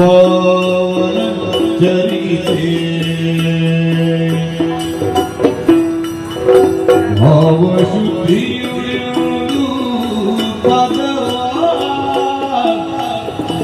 Oh, what worship you.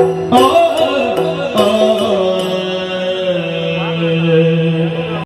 Oh